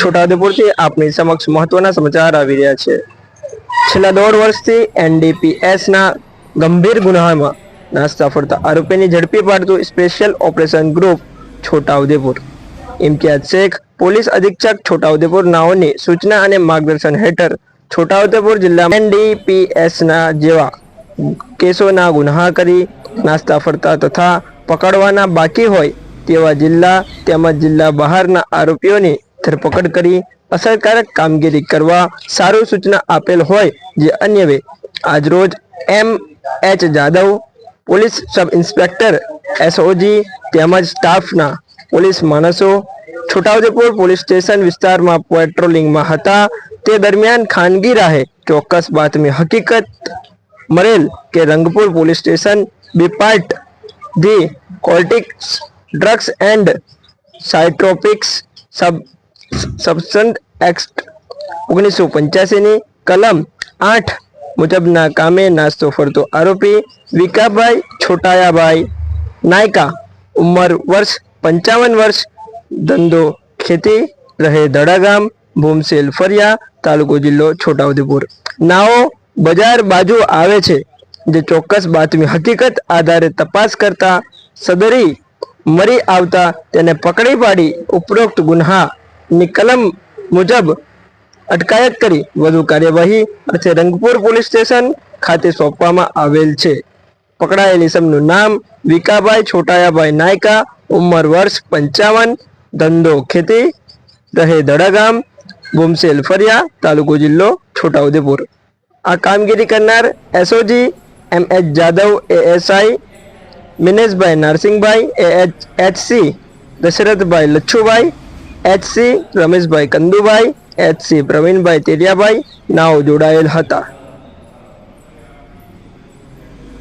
છોટાઉદેપુરથી આપની સમક્ષ મહત્વના સમાચાર આવી રહ્યા છે. છેલ્લા દોઢ વર્ષથી એનડીપીએસના ગંભીર ગુનામાં નાસ્તા ફરતા આરોપીની ઝડપી પાડતું special operation group Chhotaudepur. Imtiyaz Shaikh, police અધિક્ષક છોટાઉદેપુર નાઓની સૂચના અને માર્ગદર્શન હેઠળ છોટાઉદેપુર જિલ્લામાં એનડીપીએસના જેવા કેસોના ગુન્હા કરી નાસ્તા ફરતા તથા પકડવાના બાકી હોય તેવા જિલ્લા તેમજ જિલ્લા બહારના આરોપીઓની ધરપકડ કરી અસરકારક કામગીરી કરવા સારું સૂચના આપેલ હોય જે અન્યવે આજરોજ M H Jadav, police sub inspector, SOG તેમજ સ્ટાફના પોલીસ માણસો છોટાઉદેપુર પોલીસ સ્ટેશન વિસ્તારમાં પેટ્રોલિંગમાં હતા. તે દરમિયાન ખાનગી રાહે ચોક્કસ બાતમી હકીકત મળેલ કે Rangpur police station B part the narcotics drugs and psychotropics sub substance act ઓગણીસો પંચ્યાસીની કલમ આઠ મુજબના કામે નાસ્તો ફરતો આરોપી વિકાભાઈ છોટાયાભાઈ. નાયકા ઉંમર વર્ષ પંચાવન વર્ષ. ધંધો ખેતી રહે દડાગામ ભૂમસેલ ફરિયા, તાલુકો જિલ્લો છોટાઉદેપુર. નાઓ બજાર બાજુ આવે છે, જે ચોક્કસ બાતમી હકીકત આધારે તપાસ કરતા સદરી મરી આવતા તેને પકડી પાડી ઉપરોક્ત ગુન્હાની કલમ મુજબ અટકાયત કરી વધુ કાર્યવાહી અર્થે રંગપુર પોલીસ સ્ટેશન ખાતે સોંપવામાં આવેલ છે. પકડાયેલ ઇસમનું નામ વિકાભાઈ છોટાયાભાઈ નાયકા, ઉંમર વર્ષ પંચાવન, ધંધો ખેતી, દહે દડાગામ ગુમસેલ ફરિયા, તાલુકો જિલ્લો છોટાઉદેપુર. આ કામગીરી કરનાર SOG M H Jadav, ASI, Mineshbhai Narsinhbhai A H HC, Dashrathbhai Lachhubhai HC Rameshbhai Kandubhai HC Pravinbhai Teliyabhai નાઓ જોડાયેલ હતા.